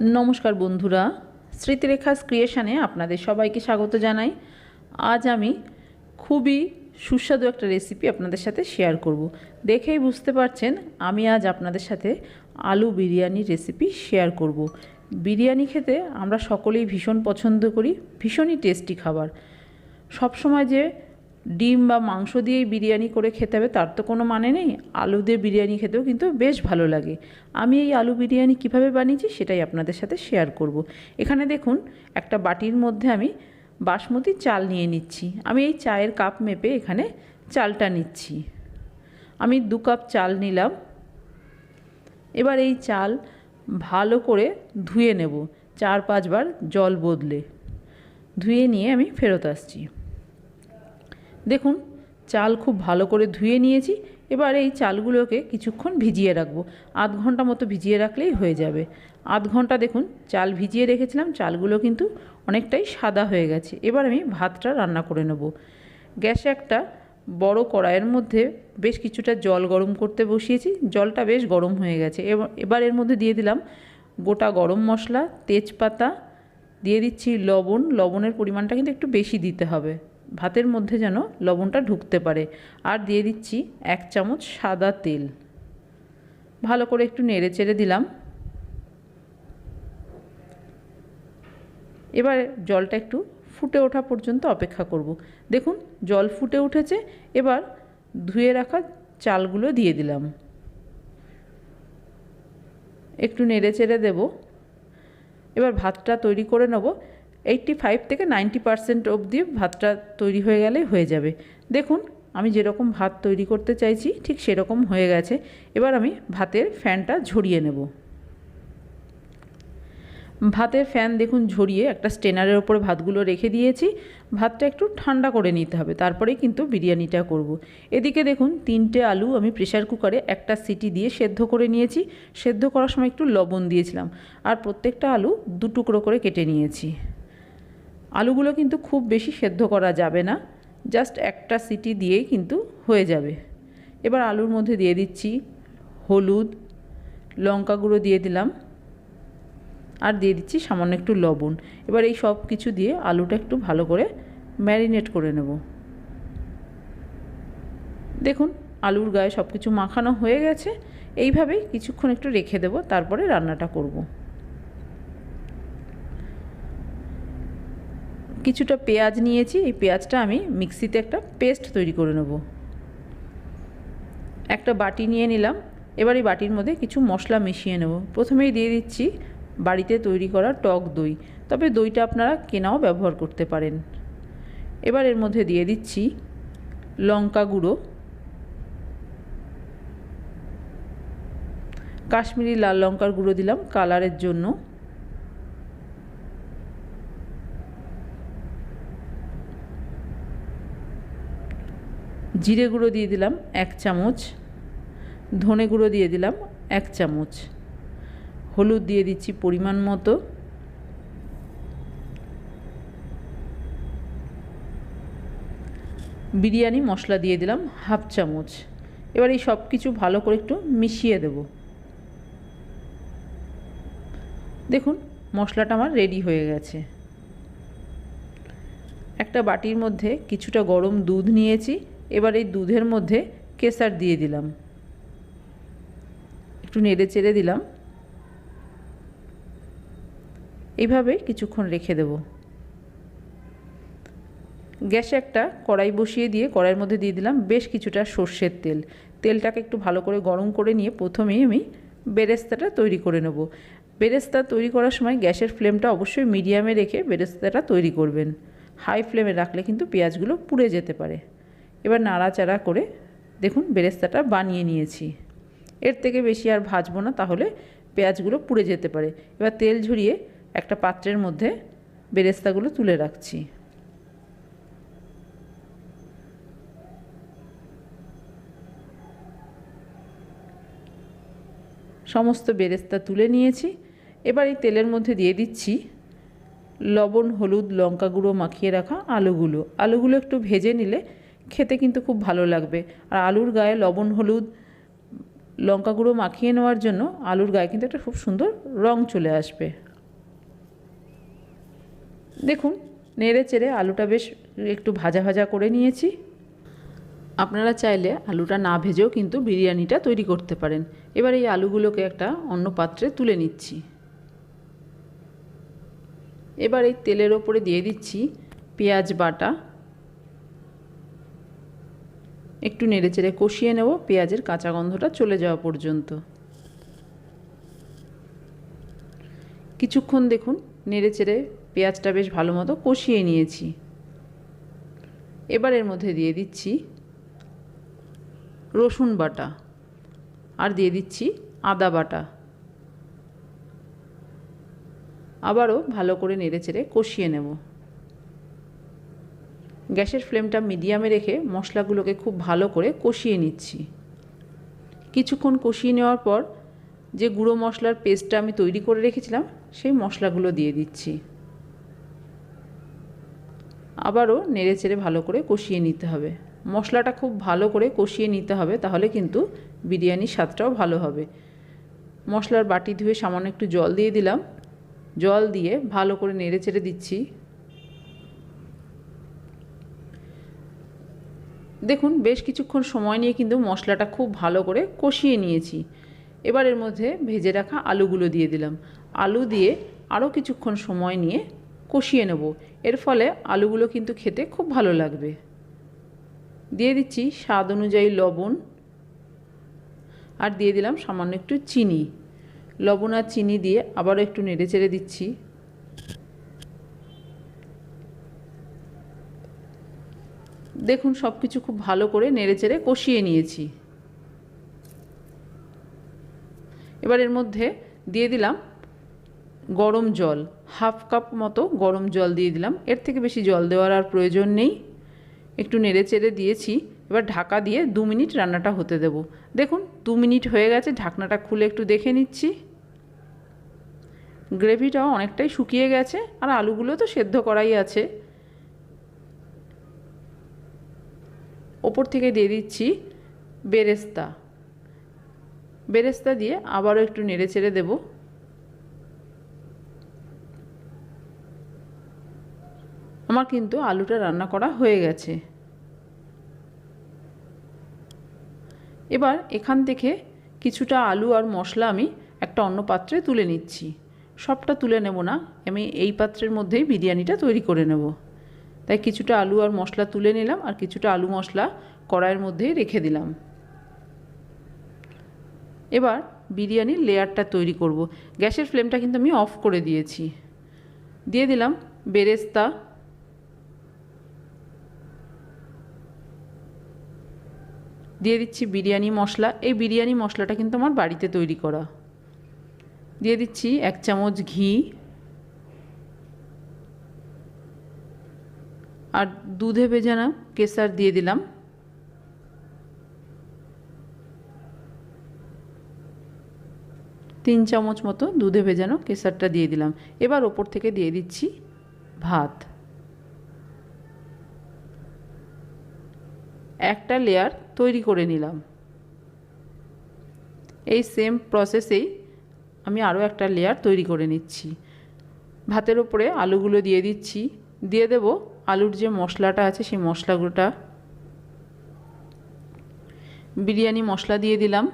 নমস্কার বন্ধুরা, স্মৃতিরেখাস ক্রিয়েশানে আপনাদের সবাইকে স্বাগত জানাই। আজ আমি খুবই সুস্বাদু একটা রেসিপি আপনাদের সাথে শেয়ার করব। দেখেই বুঝতে পারছেন, আমি আজ আপনাদের সাথে আলু বিরিয়ানির রেসিপি শেয়ার করব। বিরিয়ানি খেতে আমরা সকলেই ভীষণ পছন্দ করি, ভীষণই টেস্টি খাবার। সবসময় যে ডিম বা মাংস দিয়েই বিরিয়ানি করে খেতে হবে, তার তো কোনো মানে নেই। আলু দিয়ে বিরিয়ানি খেতেও কিন্তু বেশ ভালো লাগে। আমি এই আলু বিরিয়ানি কীভাবে বানিয়েছি সেটাই আপনাদের সাথে শেয়ার করব। এখানে দেখুন, একটা বাটির মধ্যে আমি বাসমতি চাল নিয়ে নিচ্ছি। আমি এই চায়ের কাপ মেপে এখানে চালটা নিচ্ছি। আমি দু কাপ চাল নিলাম। এবার এই চাল ভালো করে ধুয়ে নেব, চার পাঁচবার জল বদলে। ধুয়ে নিয়ে আমি ফেরত আসছি। দেখুন, চাল খুব ভালো করে ধুয়ে নিয়েছি, এবার এই চালগুলোকে কিছুক্ষণ ভিজিয়ে রাখব। আধ ঘণ্টা মতো ভিজিয়ে রাখলেই হয়ে যাবে। আধ ঘণ্টা দেখুন, চাল ভিজিয়ে রেখেছিলাম, চালগুলো কিন্তু অনেকটাই সাদা হয়ে গেছে। এবার আমি ভাতটা রান্না করে নেব। গ্যাসে একটা বড় কড়াইয়ের মধ্যে বেশ কিছুটা জল গরম করতে বসিয়েছি, জলটা বেশ গরম হয়ে গেছে। এবার এর মধ্যে দিয়ে দিলাম গোটা গরম মশলা, তেজপাতা, দিয়ে দিচ্ছি লবণ। লবণের পরিমাণটা কিন্তু একটু বেশি দিতে হবে। ভাতের মধ্যে যেন লবণটা ঢুকতে পারে। আর দিয়ে দিচ্ছি এক চামচ সাদা তেল। ভালো করে একটু নেড়ে চেড়ে দিলাম। এবার জলটা একটু ফুটে ওঠা পর্যন্ত অপেক্ষা করব। দেখুন, জল ফুটে উঠেছে। এবার ধুয়ে রাখা চালগুলো দিয়ে দিলাম। একটু নেড়ে চেড়ে দেব। এবার ভাতটা তৈরি করে নেব। এইটটি ফাইভ থেকে নাইনটি পারসেন্ট অবধি ভাতটা তৈরি হয়ে গেলে হয়ে যাবে। দেখুন, আমি যেরকম ভাত তৈরি করতে চাইছি, ঠিক সেরকম হয়ে গেছে। এবার আমি ভাতের ফ্যানটা ঝরিয়ে নেব। ভাতের ফ্যান দেখুন ঝরিয়ে একটা স্টেনারের ওপরে ভাতগুলো রেখে দিয়েছি। ভাতটা একটু ঠান্ডা করে নিতে হবে, তারপরেই কিন্তু বিরিয়ানিটা করব। এদিকে দেখুন, তিনটে আলু আমি প্রেশার কুকারে একটা সিটি দিয়ে সেদ্ধ করে নিয়েছি। সেদ্ধ করার সময় একটু লবণ দিয়েছিলাম। আর প্রত্যেকটা আলু দু টুকরো করে কেটে নিয়েছি। আলুগুলো কিন্তু খুব বেশি সেদ্ধ করা যাবে না জাস্ট একটা সিটি দিয়েই কিন্তু হয়ে যাবে। এবার আলুর মধ্যে দিয়ে দিচ্ছি হলুদ, লঙ্কা গুঁড়ো দিয়ে দিলাম, আর দিয়ে দিচ্ছি সামান্য একটু লবণ। এবার এই সব কিছু দিয়ে আলুটা একটু ভালো করে ম্যারিনেট করে নেব। দেখুন, আলুর গায়ে সব কিছু মাখানো হয়ে গেছে, এইভাবেই কিছুক্ষণ একটু রেখে দেবো, তারপরে রান্নাটা করব। কিছুটা পেঁয়াজ নিয়েছি, এই পেঁয়াজটা আমি মিক্সিতে একটা পেস্ট তৈরি করে নেব। একটা বাটি নিয়ে নিলাম, এবার এই বাটির মধ্যে কিছু মশলা মিশিয়ে নেব। প্রথমেই দিয়ে দিচ্ছি বাড়িতে তৈরি করা টক দই, তবে দইটা আপনারা কেনাও ব্যবহার করতে পারেন। এবার এর মধ্যে দিয়ে দিচ্ছি লঙ্কা গুঁড়ো, কাশ্মীরি লাল লঙ্কার গুঁড়ো দিলাম কালারের জন্য। জিরে গুঁড়ো দিয়ে দিলাম এক চামচ, ধনে গুঁড়ো দিয়ে দিলাম এক চামচ, হলুদ দিয়ে দিচ্ছি পরিমাণ মতো। বিরিয়ানি মশলা দিয়ে দিলাম হাফ চামচ। এবার এই সব কিছু ভালো করে একটু মিশিয়ে দেব। দেখুন, মশলাটা আমার রেডি হয়ে গেছে। একটা বাটির মধ্যে কিছুটা গরম দুধ নিয়েছি। এবার এই দুধের মধ্যে কেসার দিয়ে দিলাম। একটু নেড়ে চেড়ে দিলাম। এইভাবে কিছুক্ষণ রেখে দেব। গ্যাসে একটা কড়াই বসিয়ে দিয়ে কড়াইয়ের মধ্যে দিয়ে দিলাম বেশ কিছুটা সর্ষের তেল। তেলটাকে একটু ভালো করে গরম করে নিয়ে প্রথমেই আমি বেরেস্তাটা তৈরি করে নেব। বেরেস্তা তৈরি করার সময় গ্যাসের ফ্লেমটা অবশ্যই মিডিয়ামে রেখে বেরেস্তাটা তৈরি করবেন। হাই ফ্লেমে রাখলে কিন্তু পেঁয়াজগুলো পুড়ে যেতে পারে। এবার নাড়াচাড়া করে দেখুন বেরেস্তাটা বানিয়ে নিয়েছি। এর থেকে বেশি আর ভাজবো না, তাহলে পেঁয়াজগুলো পুড়ে যেতে পারে। এবার তেল ঝরিয়ে একটা পাত্রের মধ্যে বেরেস্তাগুলো তুলে রাখছি। সমস্ত বেরেস্তা তুলে নিয়েছি। এবার এই তেলের মধ্যে দিয়ে দিচ্ছি লবণ, হলুদ, লঙ্কা গুঁড়ো মাখিয়ে রাখা আলুগুলো। আলুগুলো একটু ভেজে নিলে খেতে কিন্তু খুব ভালো লাগবে। আর আলুর গায়ে লবণ, হলুদ, লঙ্কা গুঁড়ো মাখিয়ে নেওয়ার জন্য আলুর গায়ে কিন্তু একটা খুব সুন্দর রং চলে আসবে। দেখুন, নেড়ে চেড়ে আলুটা বেশ একটু ভাজা ভাজা করে নিয়েছি। আপনারা চাইলে আলুটা না ভেজেও কিন্তু বিরিয়ানিটা তৈরি করতে পারেন। এবার এই আলুগুলোকে একটা অন্য পাত্রে তুলে নিচ্ছি। এবার এই তেলের ওপরে দিয়ে দিচ্ছি পেঁয়াজ বাটা। একটু নেড়েচেড়ে কষিয়ে নেব, পেঁয়াজের কাঁচা গন্ধটা চলে যাওয়া পর্যন্ত। কিছুক্ষণ দেখুন নেড়েচেড়ে পেঁয়াজটা বেশ ভালো মতো কষিয়ে নিয়েছি। এবার এর মধ্যে দিয়ে দিচ্ছি রসুন বাটা আর দিয়ে দিচ্ছি আদা বাটা। আবারও ভালো করে নেড়েচেড়ে কষিয়ে নেব। গ্যাসের ফ্লেমটা মিডিয়ামে রেখে মশলাগুলোকে খুব ভালো করে কষিয়ে নিচ্ছি। কিছুক্ষণ কষিয়ে নেওয়ার পর যে গুঁড়ো মশলার পেস্টটা আমি তৈরি করে রেখেছিলাম, সেই মশলাগুলো দিয়ে দিচ্ছি। আবারও নেড়ে চেড়ে ভালো করে কষিয়ে নিতে হবে। মশলাটা খুব ভালো করে কষিয়ে নিতে হবে, তাহলে কিন্তু বিরিয়ানির স্বাদটাও ভালো হবে। মশলার বাটি ধুয়ে সামান্য একটু জল দিয়ে দিলাম। জল দিয়ে ভালো করে নেড়ে চেড়ে দিচ্ছি। দেখুন, বেশ কিছুক্ষণ সময় নিয়ে কিন্তু মশলাটা খুব ভালো করে কষিয়ে নিয়েছি। এবার এর মধ্যে ভেজে রাখা আলুগুলো দিয়ে দিলাম। আলু দিয়ে আরও কিছুক্ষণ সময় নিয়ে কষিয়ে নেব। এর ফলে আলুগুলো কিন্তু খেতে খুব ভালো লাগবে। দিয়ে দিচ্ছি স্বাদ অনুযায়ী লবণ আর দিয়ে দিলাম সামান্য একটু চিনি। লবণ আর চিনি দিয়ে আবারও একটু নেড়ে চেড়ে দিচ্ছি। দেখুন সব কিছু খুব ভালো করে নেড়েচেড়ে কষিয়ে নিয়েছি। এবার এর মধ্যে দিয়ে দিলাম গরম জল, হাফ কাপ মতো গরম জল দিয়ে দিলাম। এর থেকে বেশি জল দেওয়ার আর প্রয়োজন নেই। একটু নেড়ে চেড়ে দিয়েছি। এবার ঢাকা দিয়ে দু মিনিট রান্নাটা হতে দেব। দেখুন, দু মিনিট হয়ে গেছে, ঢাকনাটা খুলে একটু দেখে নিচ্ছি। গ্রেভিটাও অনেকটাই শুকিয়ে গেছে, আর আলুগুলো তো সেদ্ধ করাই আছে। ওপর থেকে দিয়ে দিচ্ছি বেরেস্তা। বেরেস্তা দিয়ে আবারও একটু নেড়ে চেড়ে দেব। আমার কিন্তু আলুটা রান্না করা হয়ে গেছে। এবার এখান থেকে কিছুটা আলু আর মশলা আমি একটা অন্য পাত্রে তুলে নিচ্ছি। সবটা তুলে নেব না, আমি এই পাত্রের মধ্যেই বিরিয়ানিটা তৈরি করে নেব। তাই কিছুটা আলু আর মশলা তুলে নিলাম আর কিছুটা আলু মশলা কড়াইয়ের মধ্যেই রেখে দিলাম। এবার বিরিয়ানির লেয়ারটা তৈরি করব। গ্যাসের ফ্লেমটা কিন্তু আমি অফ করে দিয়েছি। দিয়ে দিলাম বেরেস্তা। দিয়ে দিচ্ছি বিরিয়ানি মশলা। এই বিরিয়ানি মশলাটা কিন্তু আমার বাড়িতে তৈরি করা। দিয়ে দিচ্ছি এক চামচ ঘি। আর দুধে ভেজানো কেসার দিয়ে দিলাম। তিন চামচ মতো দুধে ভেজানো কেসারটা দিয়ে দিলাম। এবার ওপর থেকে দিয়ে দিচ্ছি ভাত। একটা লেয়ার তৈরি করে নিলাম। এই সেম প্রসেসেই আমি আরও একটা লেয়ার তৈরি করে নিচ্ছি। ভাতের ওপরে আলুগুলো দিয়ে দিচ্ছি। দিয়ে দেব আলুর যে মশলাটা আছে, সেই মশলাগুলোটা বিরিয়ানি মশলা দিয়ে দিলাম।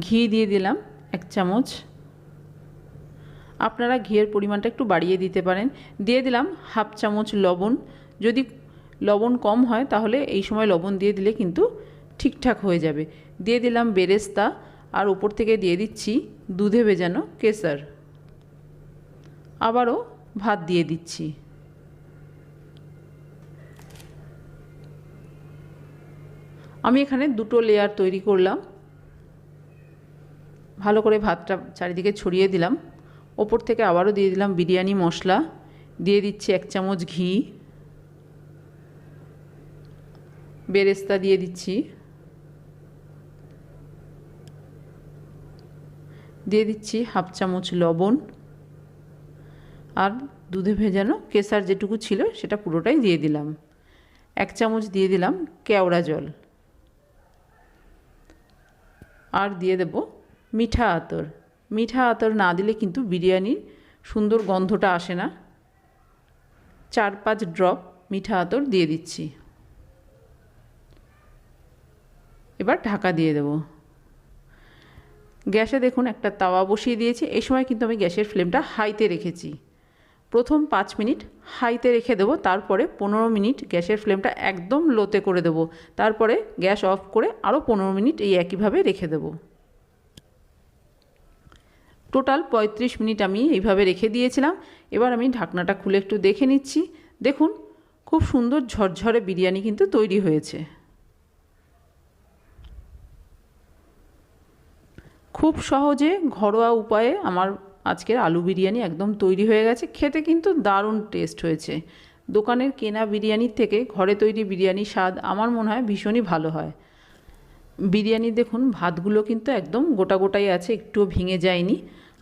ঘি দিয়ে দিলাম এক চামচ। আপনারা ঘিয়ের পরিমাণটা একটু বাড়িয়ে দিতে পারেন। দিয়ে দিলাম হাফ চামচ লবণ। যদি লবণ কম হয়, তাহলে এই সময় লবণ দিয়ে দিলে কিন্তু ঠিকঠাক হয়ে যাবে। দিয়ে দিলাম বেরেস্তা। আর উপর থেকে দিয়ে দিচ্ছি দুধে ভেজানো কেসার। আবারও ভাত দিয়ে দিচ্ছি। আমি এখানে দুটো লেয়ার তৈরি করলাম। ভালো করে ভাতটা চারিদিকে ছড়িয়ে দিলাম। ওপর থেকে আবারও দিয়ে দিলাম বিরিয়ানি মশলা। দিয়ে দিচ্ছি এক চামচ ঘি। বেরেস্তা দিয়ে দিচ্ছি। দিয়ে দিচ্ছি হাফ চামচ লবণ। আর দুধে ভেজানো কেসার যেটুকু ছিল সেটা পুরোটাই দিয়ে দিলাম। এক চামচ দিয়ে দিলাম কেওড়া জল। আর দিয়ে দেব মিঠা আতর। মিঠা আতর না দিলে কিন্তু বিরিয়ানির সুন্দর গন্ধটা আসে না। চার পাঁচ ড্রপ মিঠা আতর দিয়ে দিচ্ছি। এবার ঢাকা দিয়ে দেব। গ্যাসে দেখুন একটা তাওয়া বসিয়ে দিয়েছি। এই সময় কিন্তু আমি গ্যাসের ফ্লেমটা হাইতে রেখেছি। প্রথম পাঁচ মিনিট হাইতে রেখে দেবো, তারপরে পনেরো মিনিট গ্যাসের ফ্লেমটা একদম লোতে করে দেবো, তারপরে গ্যাস অফ করে আরও পনেরো মিনিট এই একইভাবে রেখে দেবো। টোটাল পঁয়ত্রিশ মিনিট আমি এইভাবে রেখে দিয়েছিলাম, এবার আমি ঢাকনাটা খুলে একটু দেখে নিচ্ছি। দেখুন, খুব সুন্দর ঝরঝরে বিরিয়ানি কিন্তু তৈরি হয়েছে। খুব সহজে ঘরোয়া উপায়ে আমার আজকের আলু বিরিয়ানি একদম তৈরি হয়ে গেছে। খেতে কিন্তু দারুণ টেস্ট হয়েছে। দোকানের কেনা বিরিয়ানির থেকে ঘরে তৈরি বিরিয়ানি স্বাদ আমার মনে হয় ভীষণই ভালো হয়। বিরিয়ানি দেখুন, ভাতগুলো কিন্তু একদম গোটা গোটাই আছে, একটুও ভেঙে যায়নি।